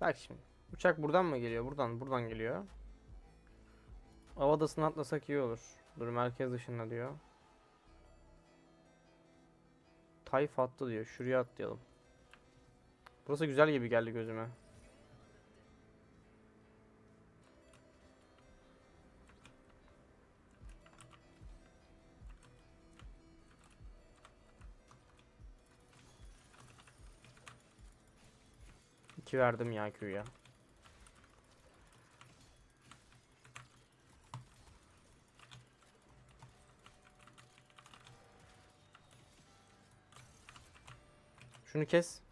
Bak şimdi. Uçak buradan mı geliyor? Buradan, buradan geliyor. Havadasını atlasak iyi olur. Dur merkez dışında diyor. Tayf attı diyor. Şuraya atlayalım. Burası güzel gibi geldi gözüme. İki verdim ya Q'ya. Şunu kes.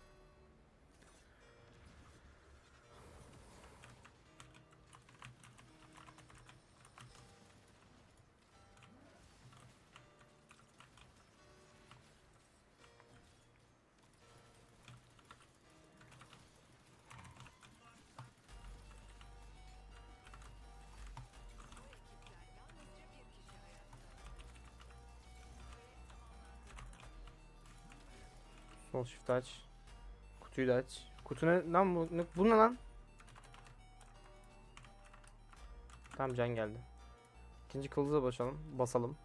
Sol shift aç. Kutuyu da aç. Kutu ne lan bu ne, bu ne lan? Tamam can geldi. İkinci kılıza basalım. Basalım.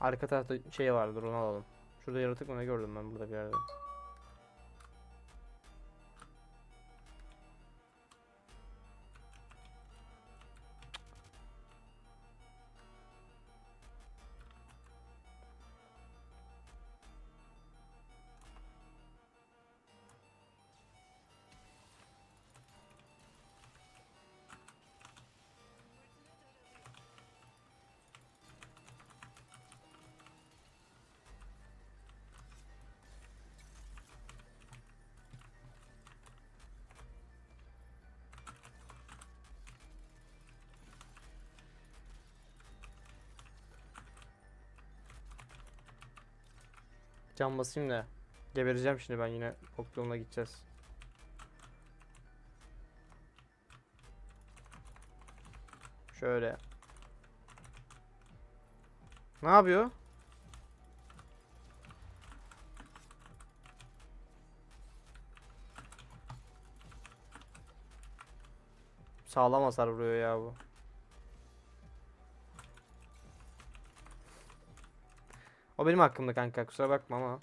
Arka tarafta şey vardır onu alalım. Şurada yaratık mı ne gördüm ben burada bir yerde. Can basayım da. Gebereceğim şimdi ben yine ok yoluna gideceğiz. Şöyle. Ne yapıyor? Sağlam hasar vuruyor ya bu. O benim hakkımda kanka kusura bakma ama.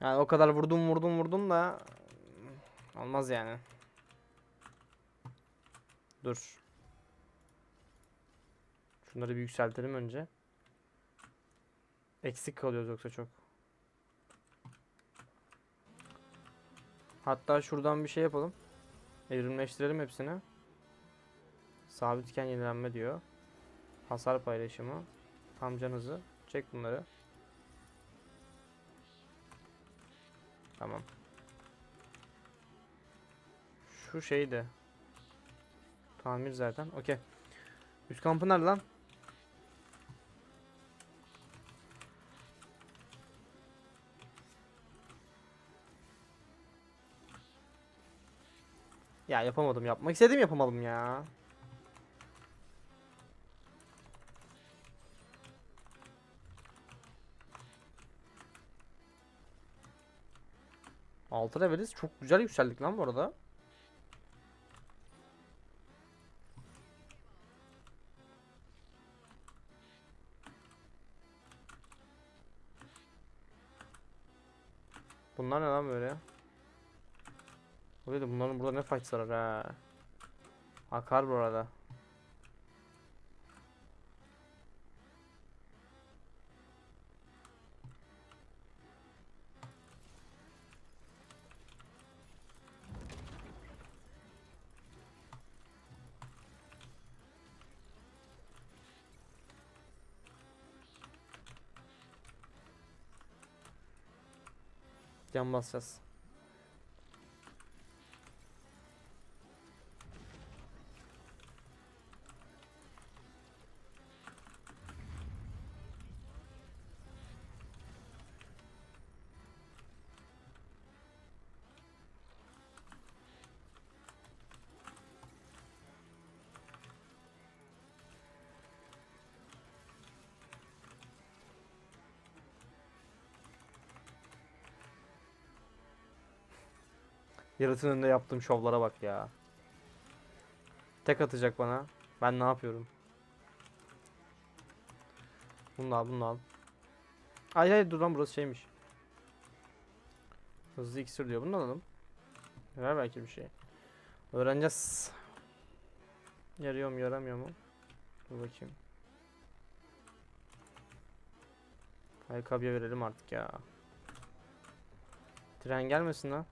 Yani o kadar vurdum vurdum vurdum da olmaz yani. Dur. Şunları bir yükseltelim önce. Eksik kalıyoruz yoksa çok. Hatta şuradan bir şey yapalım. Evrimleştirelim hepsini. Sabitken yenilenme diyor. Hasar paylaşımı. Tam can hızı. Çek bunları. Tamam. Şu şeydi. Tamir zaten. Okey. Üst kampı nerede lan? Ya yapamadım. Yapmak istedim yapamadım ya. Altı leveliz. Çok güzel yükseldik lan bu arada. Bunlar ne lan böyle? Böyle bunların burada ne fight sarar ha. Akar bu Can basacağız. Yaratığın önünde yaptığım şovlara bak ya. Tek atacak bana. Ben ne yapıyorum? Bunu al, bunu al. Ay ay dur lan burası şeymiş. Hızlı iksir diyor. Bunu alalım. Ver belki bir şey. Öğreneceğiz. Yarıyor mu yaramıyor mu? Dur bakayım. Ayakkabıya verelim artık ya. Tren gelmesin ha.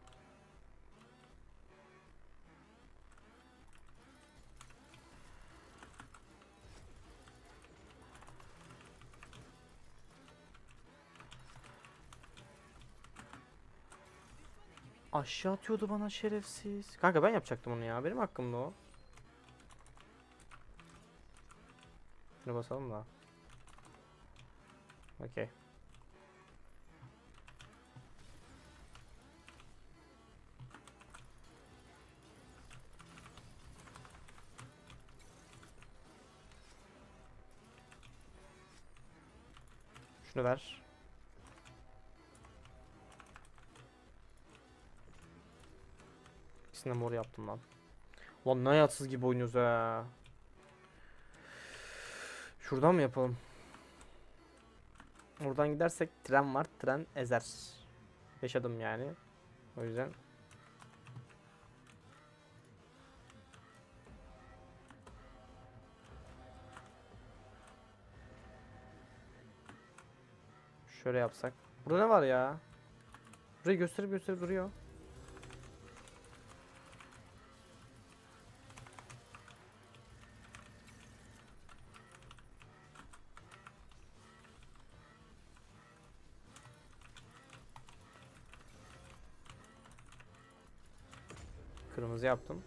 Aşağı atıyordu bana şerefsiz. Kanka ben yapacaktım onu ya. Benim hakkımda o. Şunu basalım da. Okey. Şunu ver. İkisini de yaptım lan. Lan ne hayatsız gibi oynuyoruz ha. Şuradan mı yapalım? Oradan gidersek tren var. Tren ezer. Yaşadım yani. O yüzden. Şöyle yapsak. Burada ne var ya? Burayı gösterip gösterip duruyor. Kırmızı yaptım.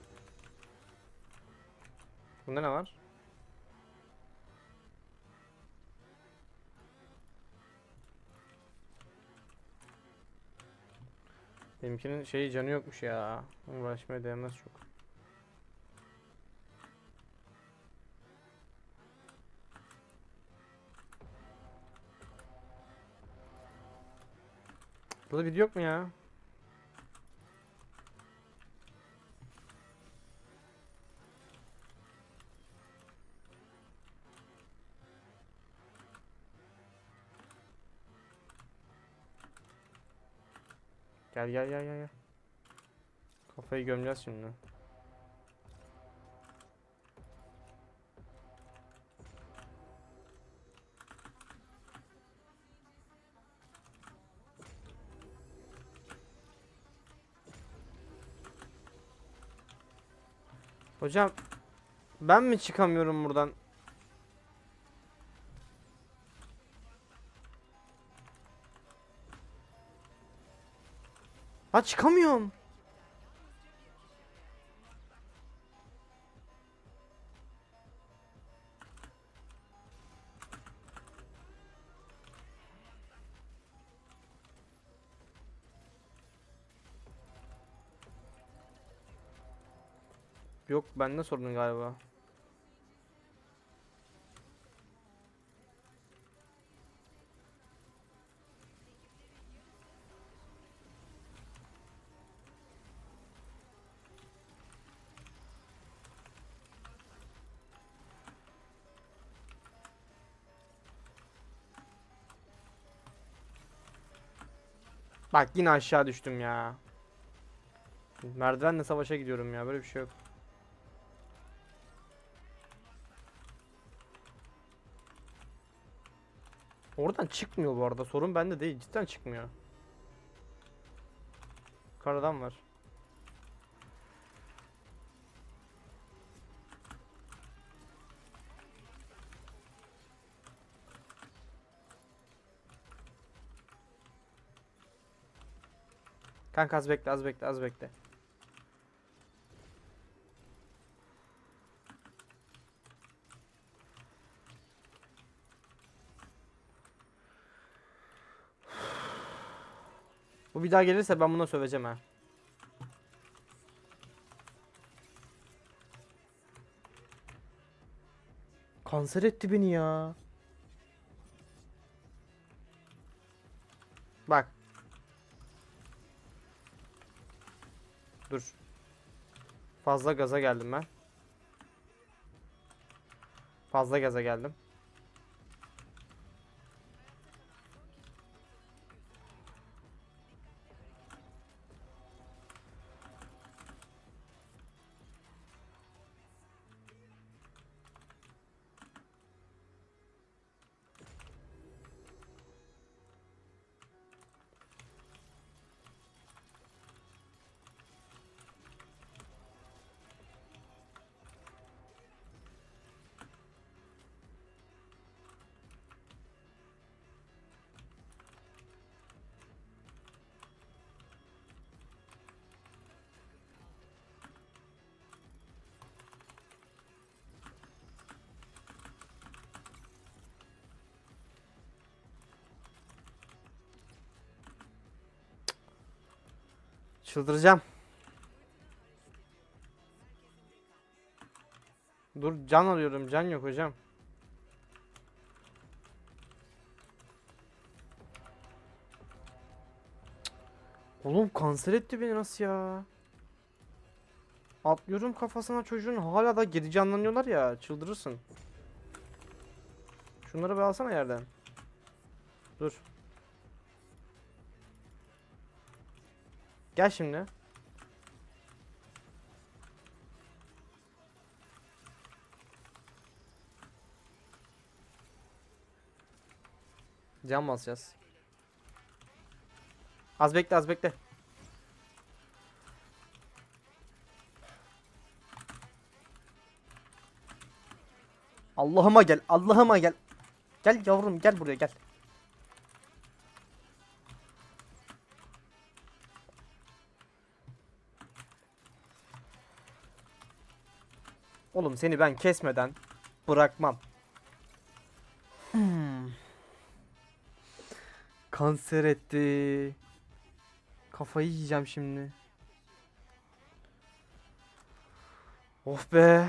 Bunda ne var? Benimkinin şeyi canı yokmuş ya. Uğraşmaya değmez çok. Burada video yok mu ya? Gel gel gel gel. Kafayı gömeceğiz şimdi. Hocam ben mi çıkamıyorum buradan? Ha çıkamıyorum. Yok bende sorun galiba. Bak yine aşağı düştüm ya. Merdivenle savaşa gidiyorum ya. Böyle bir şey yok. Oradan çıkmıyor bu arada. Sorun bende değil. Cidden çıkmıyor. Karadan var. Kanka az bekle az bekle az bekle. Bu bir daha gelirse ben buna söveceğim ha. Kanser etti beni ya. Dur. Fazla gaza geldim ben. Fazla gaza geldim. Çıldıracağım. Dur can arıyorum. Can yok hocam. Oğlum kanser etti beni nasıl ya? Atlıyorum kafasına çocuğun hala da geri canlanıyorlar ya. Çıldırırsın. Şunları bir alsana yerden. Dur. Gel şimdi. Cam basacağız. Az bekle az bekle. Allah'ıma gel. Allah'ıma gel. Gel yavrum gel buraya gel. Oğlum seni ben kesmeden bırakmam. Hmm. Kanser etti. Kafayı yiyeceğim şimdi. Oh be.